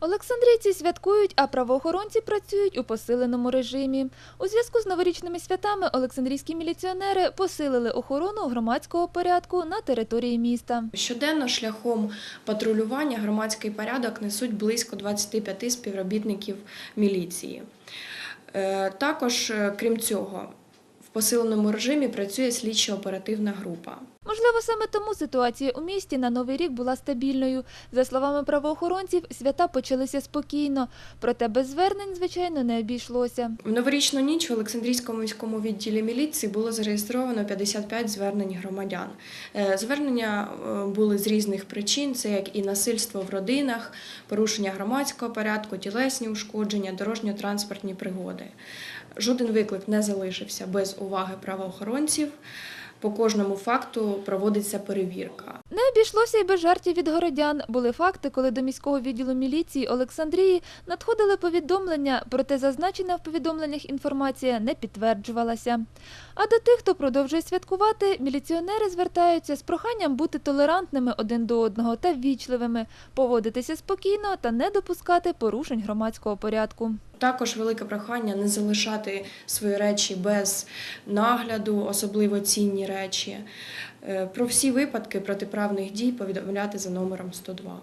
Олександрійці святкують, а правоохоронці працюють у посиленому режимі. У зв'язку з новорічними святами олександрійські міліціонери посилили охорону громадського порядку на території міста. Щоденно шляхом патрулювання громадський порядок несуть близько 25 співробітників міліції. Е, Також, е, крім цього, в посиленому режимі працює слідчо-оперативна група. Можливо, саме тому ситуація у місті на Новий рік була стабільною. За словами правоохоронців, свята почалися спокійно, проте без звернень, звичайно, не обійшлося. В новорічну ніч в Олександрійському міському відділі міліції було зареєстровано 55 звернень громадян. Е, Звернення е, були з різних причин: це як і насильство в родинах, порушення громадського порядку, тілесні ушкодження, дорожньо-транспортні пригоди. Жоден виклик не залишився без уваги правоохоронців. По кожному факту проводиться перевірка. Не обійшлося й без жартів від городян. Були факти, коли до міського відділу міліції Олександрії надходили повідомлення, проте зазначена в повідомленнях інформація не підтверджувалася. А до тих, хто продовжує святкувати, міліціонери звертаються з проханням бути толерантними один до одного та ввічливими, поводитися спокійно та не допускати порушень громадського порядку. Також велике прохання не залишати свої речі без нагляду, особливо цінні речі. Е, Про всі випадки протиправних дій повідомляти за номером 102.